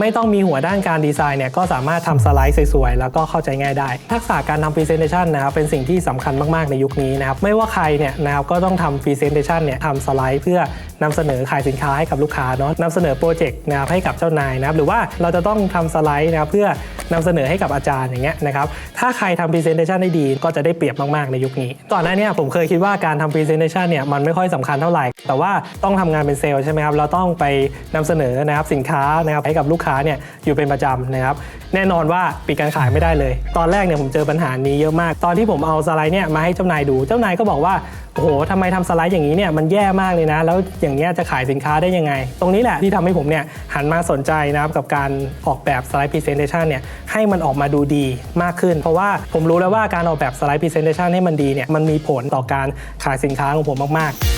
ไม่ต้องมีหัวด้านการดีไซน์เนี่ยก็สามารถทำสไลด์สวยๆ แล้วก็เข้าใจง่ายได้ ทักษะการทำพรีเซนเตชันนะครับเป็นสิ่งที่สำคัญมากๆในยุคนี้นะครับไม่ว่าใครเนี่ยนะครับก็ต้องทำพรีเซนเตชันเนี่ยทำสไลด์เพื่อ นำเสนอขายสินค้าให้กับลูกค้าเนาะนำเสนอโปรเจกต์นะครับให้กับเจ้านายนะครับหรือว่าเราจะต้องทำสไลด์นะครับเพื่อนำเสนอให้กับอาจารย์อย่างเงี้ยนะครับถ้าใครทำ Presentation ได้ดีก็จะได้เปรียบมาก ๆ ในยุคนี้ก่อนหน้าเนี้ผมเคยคิดว่าการทำ Presentation เนี่ยมันไม่ค่อยสำคัญเท่าไหร่ แต่ว่าต้องทำงานเป็นเซลล์ใช่ไหมครับเราต้องไปนำเสนอนะครับสินค้านะครับให้กับลูกค้าเนี่ยอยู่เป็นประจำนะครับแน่นอนว่าปิดการขายไม่ได้เลย ตอนแรกเนี่ยผมเจอปัญหานี้เยอะมาก ตอนที่ผมเอาสไลด์เนี่ยมาให้เจ้านายดู เจ้านายก็บอกว่า โอ้โหทำไมทำสไลด์อย่างนี้เนี่ยมันแย่มากเลยนะ แล้วอย่างนี้จะขายสินค้าได้ยังไง ตรงนี้แหละที่ทำให้ผมเนี่ยหันมาสนใจนะครับกับการออกแบบสไลด์พรีเซนเตชันเนี่ยให้มันออกมาดูดีมากขึ้น เพราะว่าผมรู้แล้วว่าการออกแบบสไลด์พรีเซนเตชันให้มันดีเนี่ยมันมีผลต่อการขายสินค้าของผมมากๆ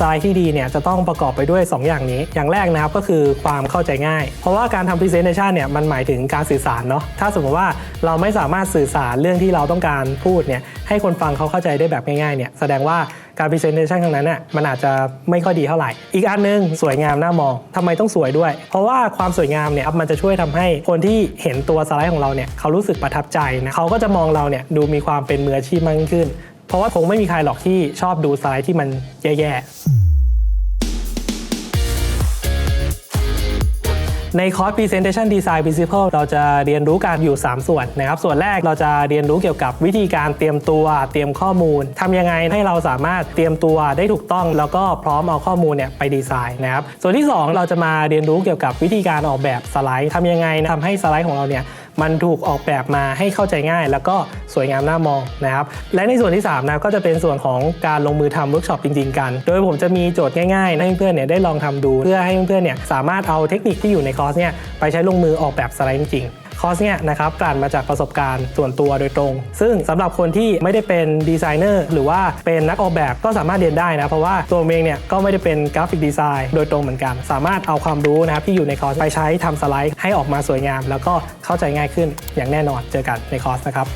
ไลด์ที่ดีเนี่ยจะต้องประกอบไปด้วย 2 อย่างนี้ อย่างแรกนะครับก็คือความเข้าใจง่าย เพราะว่าการทำ presentation เนี่ยมันหมายถึงการสื่อสารเนาะถ้าสมมติว่าเราไม่สามารถสื่อสารเรื่องที่เราต้องการพูดเนี่ยให้คนฟังเขาเข้าใจได้แบบง่ายๆเนี่ยแสดงว่าการ presentation ครั้งนั้นน่ะมันอาจจะไม่ค่อยดีเท่าไหร่ อีกอันหนึงสวยงามน่ามองทำไมต้องสวยด้วย เพราะว่าความสวยงามเนี่ยมันจะช่วยทำให้คนที่เห็นตัวสไลด์ของเราเนี่ยเขารู้สึกประทับใจนะเขาก็จะมองเราเนี่ยดูมีความเป็นมืออาชีพมากขึ้น เพราะว่าคงไม่มีใครหรอกที่ชอบดูสไลด์ที่มันแย่ๆ ในคอร์ส Presentation Design Principle เราจะเรียนรู้การอยู่ 3 ส่วนนะครับ ส่วนแรกเราจะเรียนรู้เกี่ยวกับวิธีการเตรียมตัวเตรียมข้อมูลทำยังไงให้เราสามารถเตรียมตัวได้ถูกต้อง แล้วก็พร้อมเอาข้อมูลเนี่ยไปดีไซน์นะครับ ส่วนที่ 2 เราจะมาเรียนรู้เกี่ยวกับวิธีการออกแบบสไลด์ทำยังไงทำให้สไลด์ของเราเนี่ย มันถูกออกแบบมาให้เข้าใจง่าย แล้วก็สวยงามน่ามองนะครับ และในส่วนที่3นะก็จะเป็นส่วนของการลงมือทำเวิร์กช็อปจริง ๆ กัน โดยผมจะมีโจทย์ง่ายๆให้เพื่อนๆเนี่ยได้ลองทำดู เพื่อให้เพื่อนๆเนี่ยสามารถเอาเทคนิคที่อยู่ในคอร์สเนี่ยไปใช้ลงมือออกแบบสไลด์จริง คอร์สเนี่ยนะครับกลั่นมาจากประสบการณ์ส่วนตัวโดยตรง ซึ่งสำหรับคนที่ไม่ได้เป็นดีไซเนอร์หรือว่าเป็นนักออกแบบก็สามารถเรียนได้นะ เพราะว่าตัวผมเองเนี่ยก็ไม่ได้เป็นกราฟิกดีไซน์โดยตรงเหมือนกัน สามารถเอาความรู้นะครับที่อยู่ในคอร์สไปใช้ทำสไลด์ให้ออกมาสวยงาม แล้วก็เข้าใจง่ายขึ้นอย่างแน่นอนเจอกันในคอร์สนะครับ